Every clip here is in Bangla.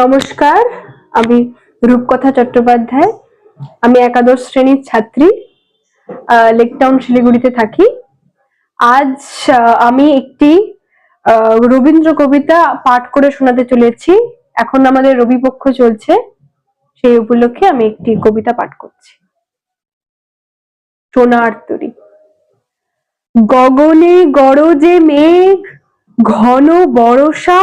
নমস্কার, আমি রূপকথা চট্টোপাধ্যায়। আমি একাদশ শ্রেণির ছাত্রী লেকটাউন শিলিগুড়িতে থাকি। আজ আমি একটি রবীন্দ্র কবিতা পাঠ করে শোনাতে চলেছি। এখন আমাদের রবিপক্ষ চলছে। সেই উপলক্ষে আমি একটি কবিতা পাঠ করছি। সোনার তরী। গগনে গরজে মেঘ, ঘন বরষা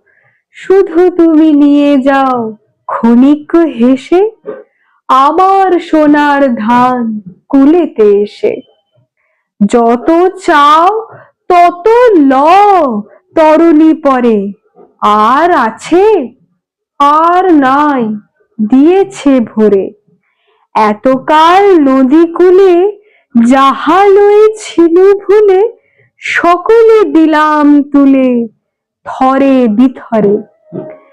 শুধু তুমি নিয়ে যাও, ক্ষণিক হেসে আমার সোনার ধান কুলেতে এসে। যত চাও, তত ল তরণী পরে। আর আছে, আর নাই, দিয়েছে ভরে। এতকাল নদী কূলে যাহা লয়েছিল ভুলে, সকলে দিলাম তুলে, থরে বিথরে।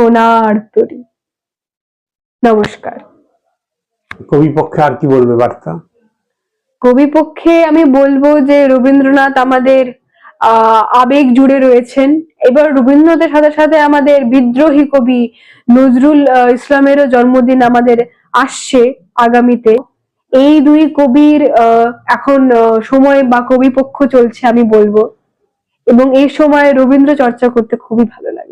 সোনার তরি। নমস্কার। কবি পক্ষে আর কি বলবে বার্তা? কবি পক্ষে আমি বলব যে রবীন্দ্রনাথ আমাদের আহ আবেগ জুড়ে রয়েছেন। এবার রবীন্দ্রনাথের সাথে সাথে আমাদের বিদ্রোহী কবি নজরুল ইসলামেরও জন্মদিন আমাদের আসছে আগামীতে। এই দুই কবির আহ, এখন সময় বা কবি পক্ষ চলছে আমি বলব। এবং এই সময় রবীন্দ্র চর্চা করতে খুবই ভালো লাগে।